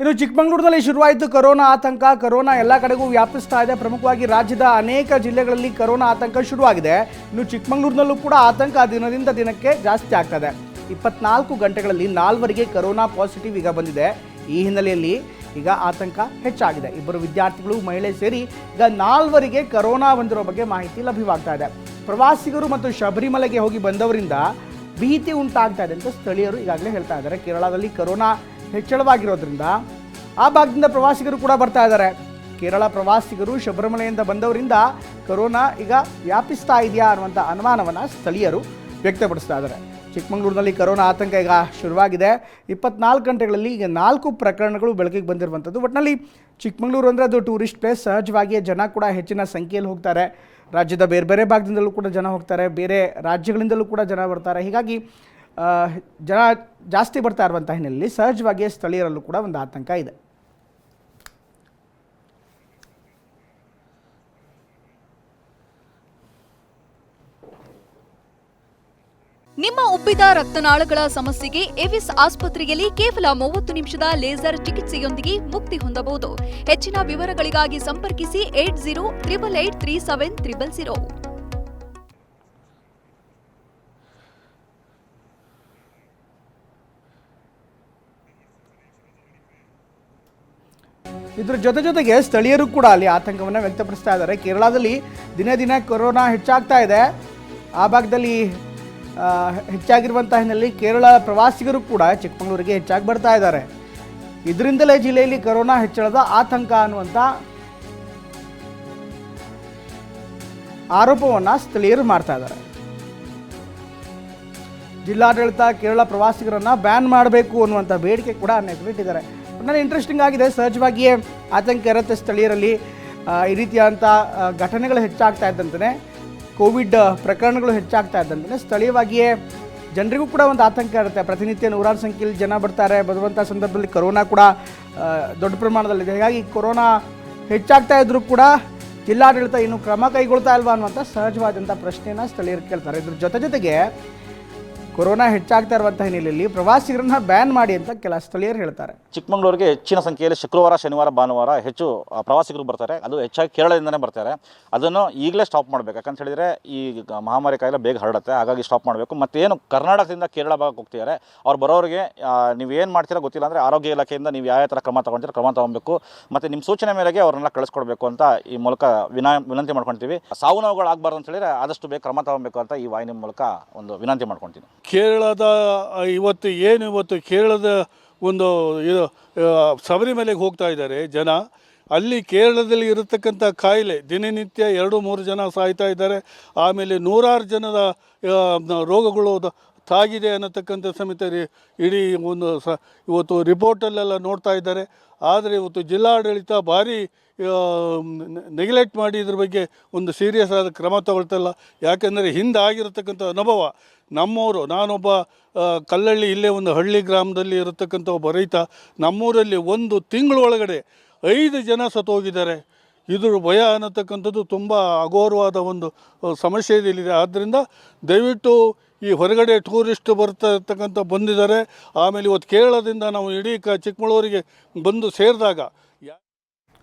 ಇನ್ನು ಚಿಕ್ಕಮಗಳೂರಿನಲ್ಲಿ ಶುರುವಾಯಿತು ಕರೋನಾ ಆತಂಕ. ಕರೋನಾ ಎಲ್ಲ ಕಡೆಗೂ ವ್ಯಾಪಿಸ್ತಾ ಇದೆ. ಪ್ರಮುಖವಾಗಿ ರಾಜ್ಯದ ಅನೇಕ ಜಿಲ್ಲೆಗಳಲ್ಲಿ ಕರೋನಾ ಆತಂಕ ಶುರುವಾಗಿದೆ. ಇನ್ನು ಚಿಕ್ಕಮಗಳೂರಿನಲ್ಲೂ ಕೂಡ ಆತಂಕ ದಿನದಿಂದ ದಿನಕ್ಕೆ ಜಾಸ್ತಿ ಆಗ್ತದೆ. ಇಪ್ಪತ್ನಾಲ್ಕು ಗಂಟೆಗಳಲ್ಲಿ ನಾಲ್ವರಿಗೆ ಕರೋನಾ ಪಾಸಿಟಿವ್ ಈಗ ಬಂದಿದೆ. ಈ ಹಿನ್ನೆಲೆಯಲ್ಲಿ ಈಗ ಆತಂಕ ಹೆಚ್ಚಾಗಿದೆ. ಇಬ್ಬರು ವಿದ್ಯಾರ್ಥಿಗಳು, ಮಹಿಳೆ ಸೇರಿ ಈಗ ನಾಲ್ವರಿಗೆ ಕರೋನಾ ಬಂದಿರೋ ಬಗ್ಗೆ ಮಾಹಿತಿ ಲಭ್ಯವಾಗ್ತಾ ಇದೆ. ಪ್ರವಾಸಿಗರು ಮತ್ತು ಶಬರಿಮಲೆಗೆ ಹೋಗಿ ಬಂದವರಿಂದ ಭೀತಿ ಉಂಟಾಗ್ತಾ ಇದೆ ಅಂತ ಸ್ಥಳೀಯರು ಈಗಾಗಲೇ ಹೇಳ್ತಾ ಇದ್ದಾರೆ. ಕೇರಳದಲ್ಲಿ ಕೊರೋನಾ ಹೆಚ್ಚಳವಾಗಿರೋದ್ರಿಂದ ಆ ಭಾಗದಿಂದ ಪ್ರವಾಸಿಗರು ಕೂಡ ಬರ್ತಾ ಇದ್ದಾರೆ. ಕೇರಳ ಪ್ರವಾಸಿಗರು ಶಬರಿಮಲೆಯಿಂದ ಬಂದವರಿಂದ ಕೊರೋನಾ ಈಗ ವ್ಯಾಪಿಸ್ತಾ ಇದೆಯಾ ಅನ್ನುವಂಥ ಅನುಮಾನವನ್ನು ಸ್ಥಳೀಯರು ವ್ಯಕ್ತಪಡಿಸ್ತಾ ಇದ್ದಾರೆ. ಚಿಕ್ಕಮಗಳೂರಿನಲ್ಲಿ ಕೊರೋನಾ ಆತಂಕ ಈಗ ಶುರುವಾಗಿದೆ. ಇಪ್ಪತ್ನಾಲ್ಕು ಗಂಟೆಗಳಲ್ಲಿ ಈಗ ನಾಲ್ಕು ಪ್ರಕರಣಗಳು ಬೆಳಕಿಗೆ ಬಂದಿರುವಂಥದ್ದು. ಒಟ್ಟಿನಲ್ಲಿ ಚಿಕ್ಕಮಗಳೂರು ಅಂದರೆ ಅದು ಟೂರಿಸ್ಟ್ ಪ್ಲೇಸ್ ಸಹಜವಾಗಿಯೇ ಜನ ಕೂಡ ಹೆಚ್ಚಿನ ಸಂಖ್ಯೆಯಲ್ಲಿ ಹೋಗ್ತಾರೆ. ರಾಜ್ಯದ ಬೇರೆ ಬೇರೆ ಭಾಗದಿಂದಲೂ ಕೂಡ ಜನ ಹೋಗ್ತಾರೆ. ಬೇರೆ ರಾಜ್ಯಗಳಿಂದಲೂ ಕೂಡ ಜನ ಬರ್ತಾರೆ. ಹೀಗಾಗಿ ಜನ ಜಾಸ್ತಿ ಬರ್ತಾ ಇರುವಂಥ ಹಿನ್ನೆಲೆಯಲ್ಲಿ ಸಹಜವಾಗಿಯೇ ಸ್ಥಳೀಯರಲ್ಲೂ ಕೂಡ ಒಂದು ಆತಂಕ ಇದೆ. ನಿಮ್ಮ ಉಬ್ಬಿದ ರಕ್ತನಾಳಗಳ ಸಮಸ್ಯೆಗೆ ಎವಿಸ್ ಆಸ್ಪತ್ರೆಯಲ್ಲಿ ಕೇವಲ ಮೂವತ್ತು ನಿಮಿಷದ ಲೇಸರ್ ಚಿಕಿತ್ಸೆಯೊಂದಿಗೆ ಮುಕ್ತಿ ಹೊಂದಬಹುದು. ಹೆಚ್ಚಿನ ವಿವರಗಳಿಗಾಗಿ ಸಂಪರ್ಕಿಸಿ eight zero triple eight three seven triple zero. ಇದ್ರ ಜೊತೆ ಜೊತೆಗೆ ಸ್ಥಳೀಯರು ಕೂಡ ಅಲ್ಲಿ ಆತಂಕವನ್ನು ವ್ಯಕ್ತಪಡಿಸ್ತಾ ಇದ್ದಾರೆ. ಕೇರಳದಲ್ಲಿ ದಿನೇ ದಿನೇ ಕೊರೋನಾ ಹೆಚ್ಚಾಗ್ತಾ ಇದೆ. ಆ ಭಾಗದಲ್ಲಿ ಹೆಚ್ಚಾಗಿರುವಂಥ ಹಿನ್ನೆಲೆಯಲ್ಲಿ ಕೇರಳ ಪ್ರವಾಸಿಗರು ಕೂಡ ಚಿಕ್ಕಮಗಳೂರಿಗೆ ಹೆಚ್ಚಾಗಿ ಬರ್ತಾ ಇದ್ದಾರೆ. ಇದರಿಂದಲೇ ಜಿಲ್ಲೆಯಲ್ಲಿ ಕೊರೋನಾ ಹೆಚ್ಚಳದ ಆತಂಕ ಅನ್ನುವಂಥ ಆರೋಪವನ್ನು ಸ್ಥಳೀಯರು ಮಾಡ್ತಾ ಇದ್ದಾರೆ. ಜಿಲ್ಲಾಡಳಿತ ಕೇರಳ ಪ್ರವಾಸಿಗರನ್ನ ಬ್ಯಾನ್ ಮಾಡಬೇಕು ಅನ್ನುವಂಥ ಬೇಡಿಕೆ ಕೂಡ ಅನೇಕರು ಒಟ್ನಲ್ಲಿ ಇಂಟ್ರೆಸ್ಟಿಂಗ್ ಆಗಿದೆ. ಸಹಜವಾಗಿಯೇ ಆತಂಕ ಇರುತ್ತೆ ಸ್ಥಳೀಯರಲ್ಲಿ. ಈ ರೀತಿಯಾದಂಥ ಘಟನೆಗಳು ಹೆಚ್ಚಾಗ್ತಾ ಇದ್ದಂತೆ ಕೋವಿಡ್ ಪ್ರಕರಣಗಳು ಹೆಚ್ಚಾಗ್ತಾ ಇದ್ದಂತೆ ಸ್ಥಳೀಯವಾಗಿಯೇ ಜನರಿಗೂ ಕೂಡ ಒಂದು ಆತಂಕ ಇರುತ್ತೆ. ಪ್ರತಿನಿತ್ಯ ನೂರಾರು ಸಂಖ್ಯೆಯಲ್ಲಿ ಜನ ಬರ್ತಾರೆ. ಬರುವಂಥ ಸಂದರ್ಭದಲ್ಲಿ ಕೊರೋನಾ ಕೂಡ ದೊಡ್ಡ ಪ್ರಮಾಣದಲ್ಲಿದೆ. ಹೀಗಾಗಿ ಕೊರೋನಾ ಹೆಚ್ಚಾಗ್ತಾ ಇದ್ರೂ ಕೂಡ ಜಿಲ್ಲಾಡಳಿತ ಇನ್ನೂ ಕ್ರಮ ಕೈಗೊಳ್ತಾ ಇಲ್ವಾ ಅನ್ನುವಂಥ ಸಹಜವಾದಂಥ ಪ್ರಶ್ನೆಯನ್ನು ಸ್ಥಳೀಯರು ಕೇಳ್ತಾರೆ. ಇದ್ರ ಜೊತೆ ಜೊತೆಗೆ ಕೊರೋನಾ ಹೆಚ್ಚಾಗ್ತಾ ಇರುವಂತಹ ಹಿನ್ನೆಲೆಯಲ್ಲಿ ಪ್ರವಾಸಿಗರನ್ನ ಬ್ಯಾನ್ ಮಾಡಿ ಅಂತ ಕೆಲ ಸ್ಥಳೀಯರು ಹೇಳ್ತಾರೆ. ಚಿಕ್ಕಮಗಳೂರಿಗೆ ಹೆಚ್ಚಿನ ಸಂಖ್ಯೆಯಲ್ಲಿ ಶುಕ್ರವಾರ, ಶನಿವಾರ, ಭಾನುವಾರ ಹೆಚ್ಚು ಪ್ರವಾಸಿಗರು ಬರ್ತಾರೆ. ಅದು ಹೆಚ್ಚಾಗಿ ಕೇರಳದಿಂದನೇ ಬರ್ತಾರೆ. ಅದನ್ನು ಈಗಲೇ ಸ್ಟಾಪ್ ಮಾಡಬೇಕು. ಯಾಕಂತ ಹೇಳಿದ್ರೆ ಈ ಮಹಾಮಾರಿ ಕಾಯಿಲೆ ಬೇಗ ಹರಡುತ್ತೆ. ಹಾಗಾಗಿ ಸ್ಟಾಪ್ ಮಾಡಬೇಕು. ಮತ್ತು ಏನು ಕರ್ನಾಟಕದಿಂದ ಕೇರಳ ಭಾಗಕ್ಕೆ ಹೋಗ್ತಿದ್ದಾರೆ. ಅವ್ರು ಬರೋರಿಗೆ ನೀವು ಏನು ಮಾಡ್ತೀರಾ ಗೊತ್ತಿಲ್ಲ ಅಂದರೆ ಆರೋಗ್ಯ ಇಲಾಖೆಯಿಂದ ನೀವು ಯಾವ ಥರ ಕ್ರಮ ತೊಗೊಳ್ತೀರ ಕ್ರಮ ತಗೊಬೇಕು. ಮತ್ತು ನಿಮ್ಮ ಸೂಚನೆ ಮೇರೆಗೆ ಅವ್ರನ್ನೆಲ್ಲ ಕಳಿಸ್ಕೊಡ್ಬೇಕು ಅಂತ ಈ ಮೂಲಕ ವಿನಾ, ವಿನಂತಿ ಮಾಡ್ಕೊಳ್ತೀವಿ ಸಾವು ನೋವುಗಳು ಆಗಬಾರ್ದು ಅಂತ ಹೇಳಿದ್ರೆ ಆದಷ್ಟು ಬೇಗ ಕ್ರಮ ತಗೊಬೇಕು ಅಂತ ಈ ವಾಹಿನಿ ಮೂಲಕ ಒಂದು ವಿನಂತಿ ಮಾಡ್ಕೊಳ್ತೀನಿ ಕೇರಳದ ಇವತ್ತು ಏನು ಇವತ್ತು ಕೇರಳದ ಒಂದು ಇದು ಶಬರಿಮಲೆಗೆ ಹೋಗ್ತಾ ಇದ್ದಾರೆ ಜನ. ಅಲ್ಲಿ ಕೇರಳದಲ್ಲಿ ಇರತಕ್ಕಂಥ ಕಾಯಿಲೆ, ದಿನನಿತ್ಯ ಎರಡು ಮೂರು ಜನ ಸಾಯ್ತಾ ಇದ್ದಾರೆ. ಆಮೇಲೆ ನೂರಾರು ಜನದ ರೋಗಗಳು ತಾಗಿದೆ ಅನ್ನತಕ್ಕಂಥ ಸಮೇತ ಇಡೀ ಒಂದು ಸ ಇವತ್ತು ರಿಪೋರ್ಟಲ್ಲೆಲ್ಲ ನೋಡ್ತಾ ಇದ್ದಾರೆ. ಆದರೆ ಇವತ್ತು ಜಿಲ್ಲಾಡಳಿತ ಭಾರಿ ನೆಗ್ಲೆಕ್ಟ್ ಮಾಡಿ ಇದ್ರ ಬಗ್ಗೆ ಒಂದು ಸೀರಿಯಸ್ ಆದ ಕ್ರಮ ತಗೊಳ್ತಲ್ಲ. ಯಾಕೆಂದರೆ ಹಿಂದೆ ಆಗಿರತಕ್ಕಂಥ ಅನುಭವ ನಮ್ಮವರು ನಾನೊಬ್ಬ ಕಲ್ಲಳ್ಳಿ ಇಲ್ಲೇ ಒಂದು ಹಳ್ಳಿ ಗ್ರಾಮದಲ್ಲಿ ಇರತಕ್ಕಂಥ ಒಬ್ಬ ರೈತ, ನಮ್ಮೂರಲ್ಲಿ ಒಂದು ತಿಂಗಳೊಳಗಡೆ ಐದು ಜನ ಸತ್ತೋಗಿದ್ದಾರೆ. ಇದ್ರ ಭಯ ಅನ್ನತಕ್ಕಂಥದ್ದು ತುಂಬ ಅಘೋರವಾದ ಒಂದು ಸಮಸ್ಯೆ ಇಲ್ಲಿದೆ ಆದ್ದರಿಂದ ದಯವಿಟ್ಟು ಈ ಹೊರಗಡೆ ಟೂರಿಸ್ಟ್ ಬರ್ತಾ ಇರ್ತಕ್ಕಂಥ ಬಂದಿದ್ದಾರೆ. ಆಮೇಲೆ ಇವತ್ತು ಕೇರಳದಿಂದ ನಾವು ಇಡೀ ಕ ಚಿಕ್ಕಮಗಳೂರಿಗೆ ಬಂದು ಸೇರಿದಾಗ